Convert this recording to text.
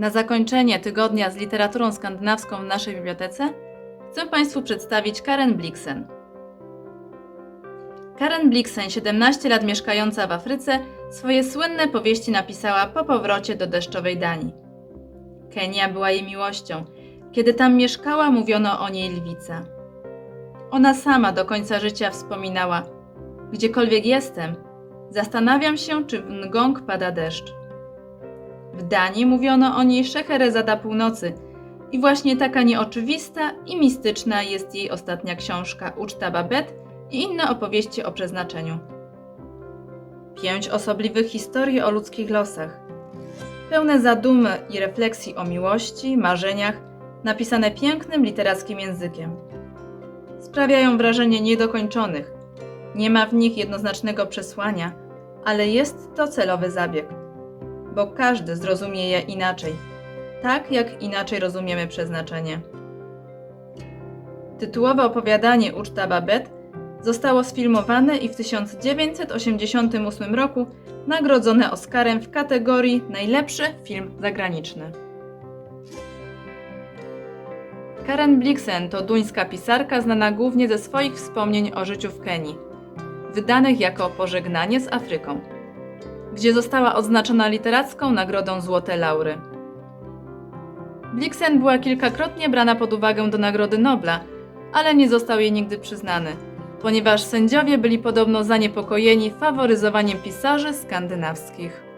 Na zakończenie tygodnia z literaturą skandynawską w naszej bibliotece chcę Państwu przedstawić Karen Blixen. Karen Blixen, 17 lat mieszkająca w Afryce, swoje słynne powieści napisała po powrocie do deszczowej Danii. Kenia była jej miłością. Kiedy tam mieszkała, mówiono o niej lwica. Ona sama do końca życia wspominała: Gdziekolwiek jestem, zastanawiam się, czy w Ngong pada deszcz. W Danii mówiono o niej Szeherezada Północy i właśnie taka nieoczywista i mistyczna jest jej ostatnia książka Uczta Babet i inne opowieści o przeznaczeniu. Pięć osobliwych historii o ludzkich losach. Pełne zadumy i refleksji o miłości, marzeniach, napisane pięknym literackim językiem. Sprawiają wrażenie niedokończonych. Nie ma w nich jednoznacznego przesłania, ale jest to celowy zabieg bo każdy zrozumie je inaczej, tak jak inaczej rozumiemy przeznaczenie. Tytułowe opowiadanie Uczta Babet zostało sfilmowane i w 1988 roku nagrodzone Oscarem w kategorii Najlepszy film zagraniczny. Karen Blixen to duńska pisarka znana głównie ze swoich wspomnień o życiu w Kenii, wydanych jako Pożegnanie z Afryką gdzie została odznaczona literacką nagrodą Złote Laury. Blixen była kilkakrotnie brana pod uwagę do Nagrody Nobla, ale nie został jej nigdy przyznany, ponieważ sędziowie byli podobno zaniepokojeni faworyzowaniem pisarzy skandynawskich.